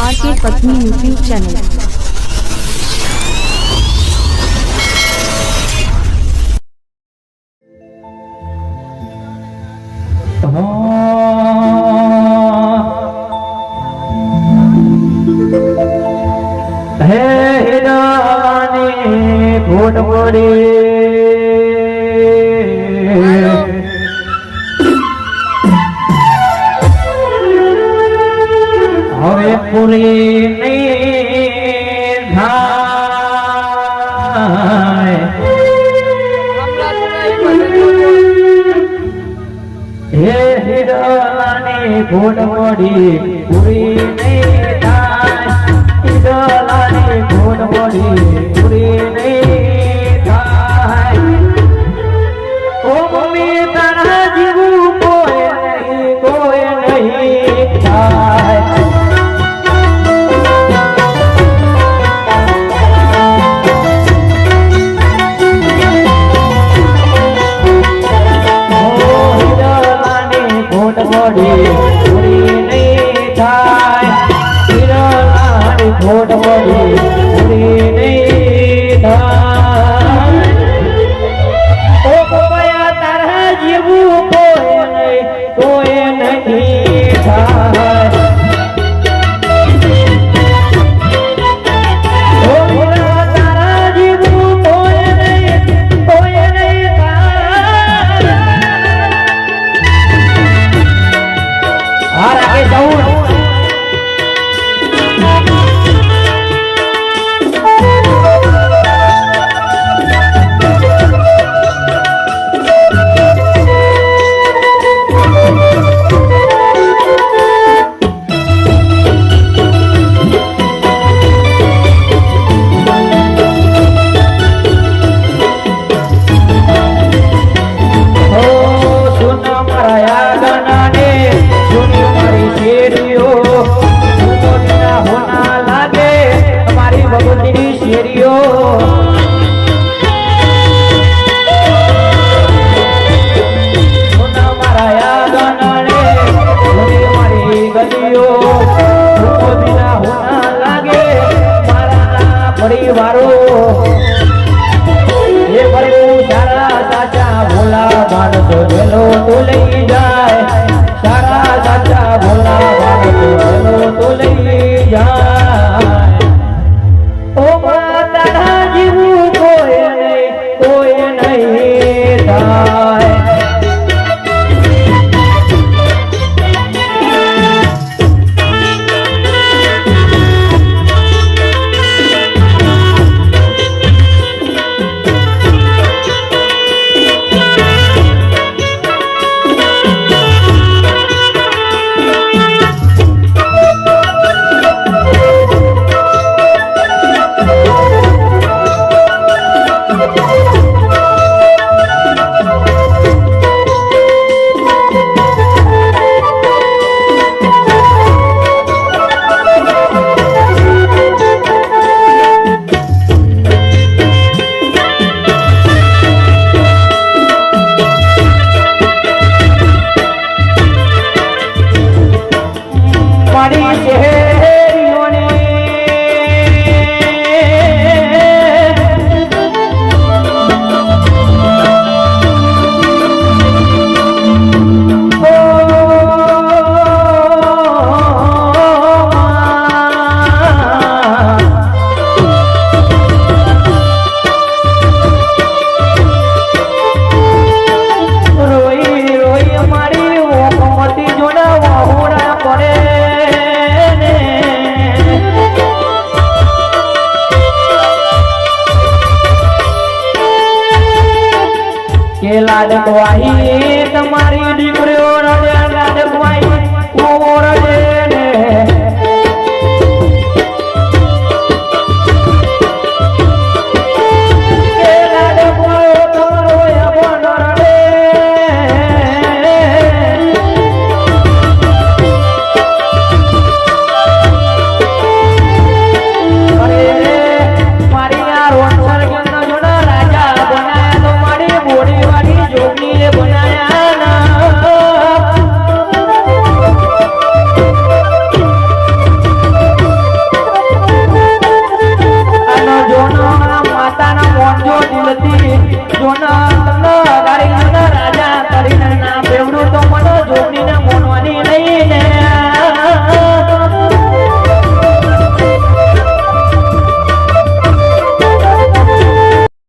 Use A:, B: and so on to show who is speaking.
A: Are के पत्नी YouTube channel.
B: हे रानी घोड़ मोड़ी। પુરીને ધાય હે હિરલાની ઘોડવડી પુરીને ધાય હિરલાની ઘોડવડી પુરી મોટ મોઢી. કે લાડકવાહી તમારી